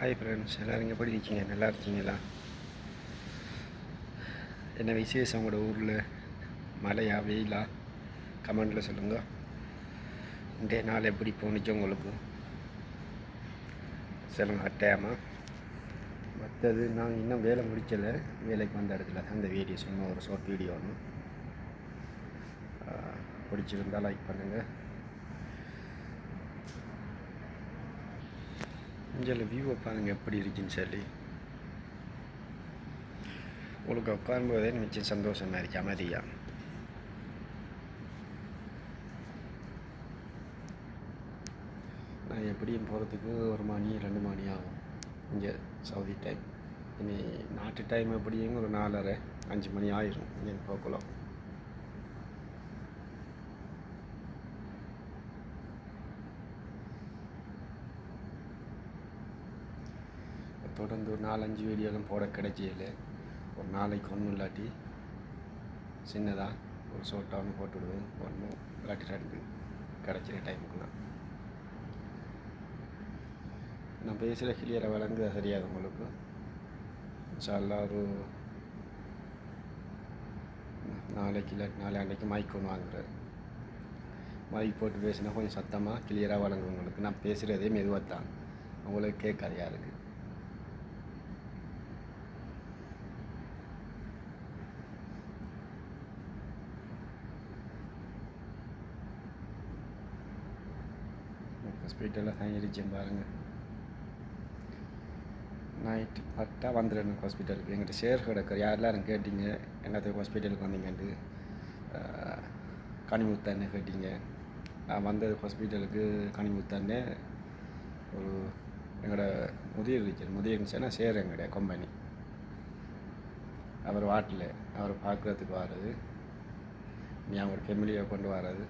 Hi friends எல்லோரும் எப்படி இருக்கீங்க? நல்லா இருக்கீங்களா? என்ன விசேஷம் உங்களோட ஊரில்? மழையா வெயிலா? கமெண்டில் சொல்லுங்கள் இன்றைய நாள் எப்படி போணுச்சு உங்களுக்கு? சொல்லுங்கள் அட்டையாமா மற்றது நான் இன்னும் வேலை முடிக்கலை. வேலைக்கு வந்த இடத்துல தான் இந்த வீடியோ சும்மா ஒரு ஷார்ட் வீடியோ ஒன்று பிடிச்சிருந்தால் லைக் பண்ணுங்கள் இங்கே வியூவை பாருங்கள் எப்படி இருக்குன்னு சொல்லி. உங்களுக்கு உட்காரும்போதே நிச்சயம் சந்தோஷமாக இருக்கு அமைதியாக நான் எப்படியும் போகிறதுக்கு ஒரு மணி ரெண்டு மணி ஆகும். இங்கே சவுதி டைம் இனி நாட்டு டைம் எப்படியும் ஒரு நாலரை அஞ்சு மணி ஆயிரும். இங்கே போகலாம் தொடர்ந்து ஒரு நாலஞ்சு வீடியோலாம் போட கிடைச்சியில் ஒரு நாளைக்கு ஒன்றும் இல்லாட்டி சின்னதாக ஒரு ஷோட்டாக ஒன்று போட்டு விடுவேன். ஒன்று இல்லாட்டி ரெண்டு கிடைக்கிற டைமுக்குலாம் நான் பேசுகிற கிளியரை வழங்கு சரியாது உங்களுக்கு? இன்ஷால்லா ஒரு நாளைக்கு இல்லாட்டி நாளை அன்றைக்கு மைக் ஒன்று வாங்குறேன். மைக் போட்டு பேசினா கொஞ்சம் சத்தமாக கிளியராக வழங்கும் உங்களுக்கு. நான் பேசுகிறதே மெதுவாக தான். உங்களுக்கு கேட்காது யாருக்கு? ஹாஸ்பிட்டலில் தங்கிடுச்சேன் பாருங்கள் நைட்டு பட்டா வந்துடணும் ஹாஸ்பிட்டலுக்கு எங்கிட்ட ஷேர் கிடக்கிற. யாரெல்லாம் கேட்டீங்க? என்னத்துக்கு ஹாஸ்பிட்டலுக்கு வந்தீங்கன்ட்டு? கனிமுத்தானே கேட்டீங்க. நான் வந்தது ஹாஸ்பிட்டலுக்கு கனிமுத்தானே ஒரு எங்களோட முதியர் இருக்கிற முதியர் இருந்துச்சுன்னா ஷேர் எங்களுடைய கம்பெனி அவர் வாட்டில் அவர் பார்க்குறதுக்கு வர்றது. நீ அவங்க ஃபேமிலியை கொண்டு வர்றது.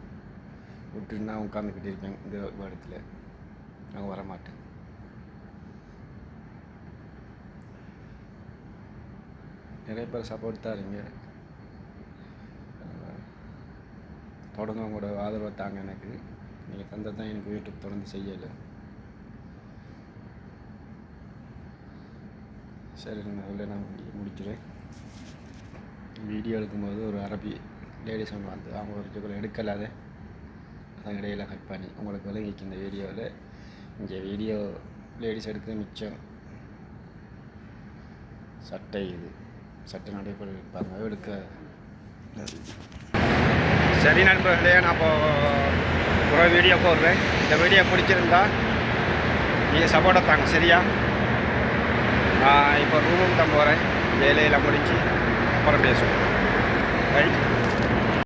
விட்டுட்டு நான் உட்காந்துக்கிட்டு இருப்பேன் இந்த இடத்துல நான் வரமாட்டேன். நிறைய பேர் சப்போர்ட் தான் இருங்க. தொடர்ந்து உங்களோட ஆதரவை தாங்க எனக்கு. நீங்கள் தந்தால் தான் எனக்கு யூடியூப் தொடர்ந்து செய்யலை. சரி நான் அதில் நான் முடிக்கிறேன். வீடியோ எடுக்கும்போது ஒரு அரபி லேடிஸ் ஒன்று வந்து அவங்க ஒரு ஜோக்கில் எடுக்கலாத. அதன் இடையில் கட் பண்ணி உங்களுக்கு விளங்கிக்கு இந்த வீடியோவில் இங்கே வீடியோ லேடிஸ் எடுக்கிறது மிச்சம் சட்டை இது. சட்டை நடைபெற இருப்பாங்க எடுக்க. சரி நண்பர்களே நான் இப்போ ஒரு வீடியோ போடுறேன். இந்த வீடியோ பிடிச்சிருந்தா நீங்கள் சப்போர்ட்டை தாங்க சரியா? நான் இப்போ ரூமுக்கு தான் போகிறேன் வேலையில் முடிச்சு அப்புறம் பேசுவோம். ரைட்